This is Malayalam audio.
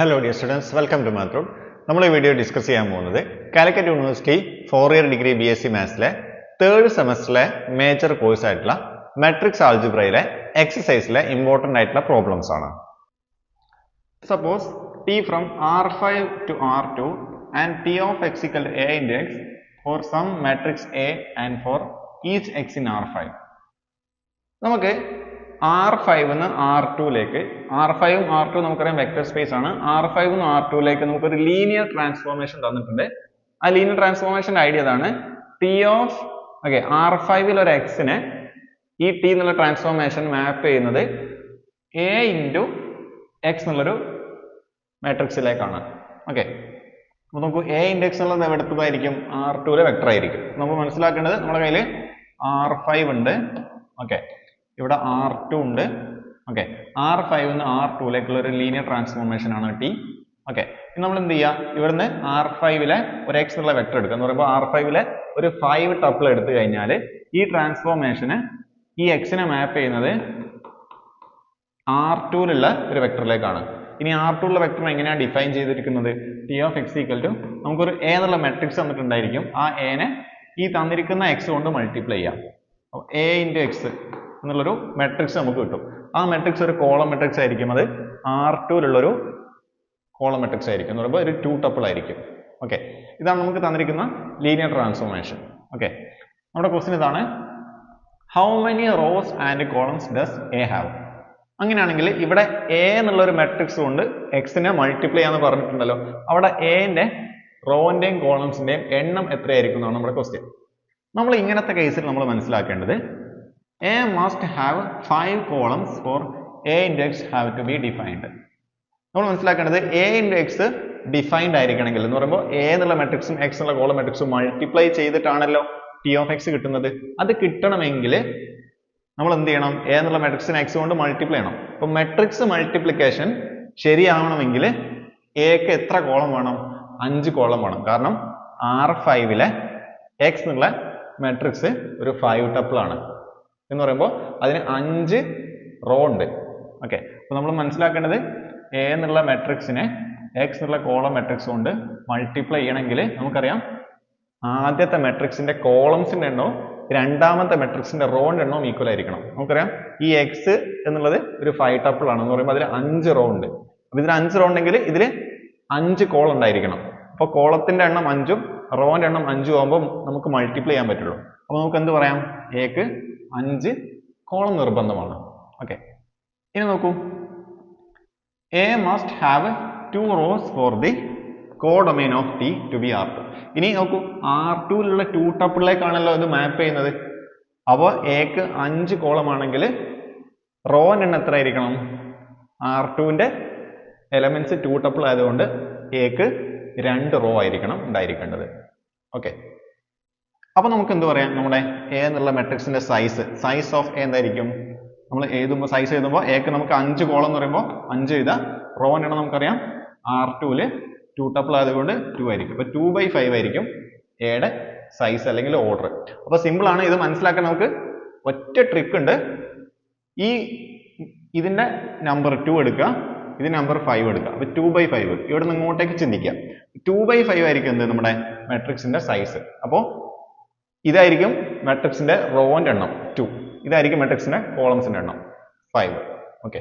Hello dear students welcome to മാത്രം നമ്മൾ ഈ വീഡിയോ ഡിസ്കസ് ചെയ്യാൻ പോകുന്നത് Calicut university four year degree B S C മാത്സിലെ third സെമസ്റ്ററിലെ മേജർ കോഴ്സ് ആയിട്ടുള്ള മെട്രിക്സ് ആൾജിബ്രയിലെ എക്സസൈസിലെ ഇമ്പോർട്ടന്റ് ആയിട്ടുള്ള പ്രോബ്ലംസ് ആണ്. Suppose T from R five to R two and T of X equal A into X for some matrix A and for each X in R five നമുക്ക് ആർ ഫൈവ് ആർ ടുയിലേക്ക് ആർ ഫൈവും ആർ ടു നമുക്കറിയാം വെക്ടർ സ്പേസ് ആണ്. ആർ ഫൈവ് ആർ ടുയിലേക്ക് നമുക്കൊരു ലീനിയർ ട്രാൻസ്ഫോർമേഷൻ തന്നിട്ടുണ്ട്. ആ ലീനിയർ ട്രാൻസ്ഫോർമേഷന്റെ ഐഡിയ ഇതാണ്. ടി ഓഫ് ഓക്കെ ആർ ഫൈവിൽ ഒരു എക്സിനെ ഈ ടി എന്നുള്ള ട്രാൻസ്ഫോർമേഷൻ മാപ്പ് ചെയ്യുന്നത് എ ഇന്റു എക്സ് എന്നുള്ളൊരു മാട്രിക്സിലേക്കാണ് ഓക്കെ അപ്പോൾ നമുക്ക് എ ഇൻഡെക്സ് എന്നുള്ളത് എവിടുത്തതായിരിക്കും ആർ ടുവിലെ വെക്ടർ ആയിരിക്കും. നമുക്ക് മനസ്സിലാക്കേണ്ടത് നമ്മുടെ കയ്യിൽ ആർ ഫൈവ് ഉണ്ട്. ഓക്കെ ഇവിടെ ആർ ടു ഉണ്ട്. ഓക്കെ ആർ ഫൈവ് നിന്ന് ആർ ടുലേക്കുള്ള ഒരു ലീനിയർ ട്രാൻസ്ഫോർമേഷൻ ആണ് ടി ഓക്കെ നമ്മൾ എന്ത് ചെയ്യുക ഇവിടുന്ന് ആർ ഫൈവിലെ ഒരു എക്സ് ഉള്ള വെക്ടർ എടുക്കുക. എന്ന് പറയുമ്പോൾ ആർ ഫൈവിലെ ഒരു ഫൈവ് ടപ്പിൾ എടുത്തു കഴിഞ്ഞാൽ ഈ ട്രാൻസ്ഫോർമേഷന് ഈ എക്സിനെ മാപ്പ് ചെയ്യുന്നത് ആർ ടുവിലുള്ള ഒരു വെക്ടറിലേക്കാണ് ഇനി ആർ ടുള്ള വെക്ടർ എങ്ങനെയാണ് ഡിഫൈൻ ചെയ്തിരിക്കുന്നത്? T of X equal to നമുക്കൊരു എ എന്നുള്ള മെട്രിക്സ് തന്നിട്ടുണ്ടായിരിക്കും ആ എനെ ഈ തന്നിരിക്കുന്ന എക്സ് കൊണ്ട് മൾട്ടിപ്ലൈ ചെയ്യാം. എ ഇന്റു എക്സ് എന്നുള്ളൊരു മെട്രിക്സ് നമുക്ക് കിട്ടും. ആ മെട്രിക്സ് ഒരു കോളം മെട്രിക്സ് ആയിരിക്കും. അത് ആർ ടുവിലുള്ളൊരു കോളം മെട്രിക്സ് ആയിരിക്കും. എന്ന് പറയുമ്പോൾ ഒരു ടു ടപ്പിൾ ആയിരിക്കും. ഓക്കെ ഇതാണ് നമുക്ക് തന്നിരിക്കുന്ന ലീനിയർ ട്രാൻസ്ഫോർമേഷൻ ഓക്കെ നമ്മുടെ ക്വസ്റ്റ്യൻ ഇതാണ് how many rows and columns does A have അങ്ങനെയാണെങ്കിൽ ഇവിടെ എ എന്നുള്ള ഒരു മെട്രിക്സ് കൊണ്ട് എക്സിനെ മൾട്ടിപ്ലൈ ചെയ്യാന്ന് പറഞ്ഞിട്ടുണ്ടല്ലോ. അവിടെ എന്റെ റോന്റെയും കോളംസിന്റെയും എണ്ണം എത്രയായിരിക്കും എന്നാണ് നമ്മുടെ ക്വസ്റ്റ്യൻ നമ്മൾ ഇങ്ങനത്തെ കേസിൽ നമ്മൾ മനസ്സിലാക്കേണ്ടത് A must have five columns for A into X have to be defined നമ്മൾ മനസ്സിലാക്കേണ്ടത് എ ഇന്റു എക്സ് ഡിഫൈൻഡ് ആയിരിക്കണമെങ്കിൽ എന്ന് പറയുമ്പോൾ എ എന്നുള്ള മെട്രിക്സും എക്സ് എന്നുള്ള കോളം മെട്രിക്സും മൾട്ടിപ്ലൈ ചെയ്തിട്ടാണല്ലോ ടി ഓഫ് എക്സ് കിട്ടുന്നത്. അത് കിട്ടണമെങ്കിൽ നമ്മൾ എന്ത് ചെയ്യണം? എ എന്നുള്ള മെട്രിക്സിന് എക്സ് കൊണ്ട് മൾട്ടിപ്ലൈ ചെയ്യണം. അപ്പൊ മെട്രിക്സ് മൾട്ടിപ്ലിക്കേഷൻ ശരിയാവണമെങ്കിൽ എക്ക് എത്ര കോളം വേണം? അഞ്ച് കോളം വേണം. കാരണം ആർ ഫൈവിലെ എക്സ് എന്നുള്ള മെട്രിക്സ് ഒരു ഫൈവ് ടപ്പിൾ ആണ്. എന്ന് പറയുമ്പോൾ അതിന് അഞ്ച് റോ ഉണ്ട്. ഓക്കെ അപ്പോൾ നമ്മൾ മനസ്സിലാക്കേണ്ടത് എ എന്നുള്ള മെട്രിക്സിനെ എക്സ് എന്നുള്ള കോളം മെട്രിക്സ് കൊണ്ട് മൾട്ടിപ്ലൈ ചെയ്യണമെങ്കിൽ നമുക്കറിയാം ആദ്യത്തെ മെട്രിക്സിന്റെ കോളംസിന്റെ എണ്ണവും രണ്ടാമത്തെ മെട്രിക്സിന്റെ റോന്റെ എണ്ണവും ഈക്വൽ ആയിരിക്കണം. നമുക്കറിയാം ഈ എക്സ് എന്നുള്ളത് ഒരു ഫൈവ് ടപ്പിൾ ആണ് എന്ന് പറയുമ്പോൾ അതിൽ അഞ്ച് റോ ഉണ്ട്. അപ്പോൾ ഇതിന് അഞ്ച് റോ ഉണ്ടെങ്കിൽ ഇതിൽ അഞ്ച് കോൾ ഉണ്ടായിരിക്കണം. അപ്പോൾ കോളത്തിന്റെ എണ്ണം അഞ്ചും റോന്റെ എണ്ണം അഞ്ചും ആകുമ്പോൾ നമുക്ക് മൾട്ടിപ്ലൈ ചെയ്യാൻ പറ്റുള്ളൂ. അപ്പോൾ നമുക്ക് എന്ത് പറയാം? എക്ക് അഞ്ച് കോളം നിർബന്ധമാണ്. ഓക്കെ ഇനി നോക്കൂ. A must have two rows for the codomain of T to be R two ഇനി നോക്കൂ. ആർ ടുവിലുള്ള ടു ടപ്പിളിലേക്കാണല്ലോ ഇത് മാപ്പ് ചെയ്യുന്നത്. അപ്പോൾ എക്ക് അഞ്ച് കോളമാണെങ്കിൽ റോന്റെ എണ്ണം എത്ര ആയിരിക്കണം ആർ ടുവിന്റെ എലമെന്റ്സ് ടു ടപ്പിൾ ആയതുകൊണ്ട് എക്ക് രണ്ട് റോ ആയിരിക്കണം ഉണ്ടായിരിക്കേണ്ടത്. ഓക്കെ അപ്പൊ നമുക്ക് എന്ത് പറയാം? നമ്മുടെ എ എന്നുള്ള മെട്രിക്സിന്റെ സൈസ് സൈസ് ഓഫ് എ എന്തായിരിക്കും? നമ്മൾ എഴുതുമ്പോൾ സൈസ് എഴുതുമ്പോൾ എക്ക് നമുക്ക് അഞ്ച് കോളം എന്ന് പറയുമ്പോൾ അഞ്ച് എഴുതാം. റോ എണ്ണം നമുക്കറിയാം. ആർ ടുവിൽ ടു ടപ്പിൾ ആയതുകൊണ്ട് ടു ആയിരിക്കും. അപ്പോൾ ടു ബൈ ഫൈവ് ആയിരിക്കും എയുടെ സൈസ് അല്ലെങ്കിൽ ഓർഡർ അപ്പോൾ സിമ്പിൾ ആണ്. ഇത് മനസ്സിലാക്കാൻ നമുക്ക് ഒറ്റ ട്രിക്ക് ഉണ്ട്. ഈ ഇതിന്റെ നമ്പർ ടു എടുക്കുക. ഇത് നമ്പർ ഫൈവ് എടുക്കുക. അപ്പോൾ ടു ബൈ ഫൈവ് ഇവിടെ നിന്ന് ഇങ്ങോട്ടേക്ക് ചിന്തിക്കുക. ടു ബൈ ഫൈവ് ആയിരിക്കും എന്ത്? നമ്മുടെ മെട്രിക്സിന്റെ സൈസ് അപ്പോൾ ഇതായിരിക്കും മെട്രിക്സിന്റെ റോന്റെ എണ്ണം ടു ഇതായിരിക്കും മെട്രിക്സിന്റെ കോളംസിന്റെ എണ്ണം ഫൈവ് ഓക്കെ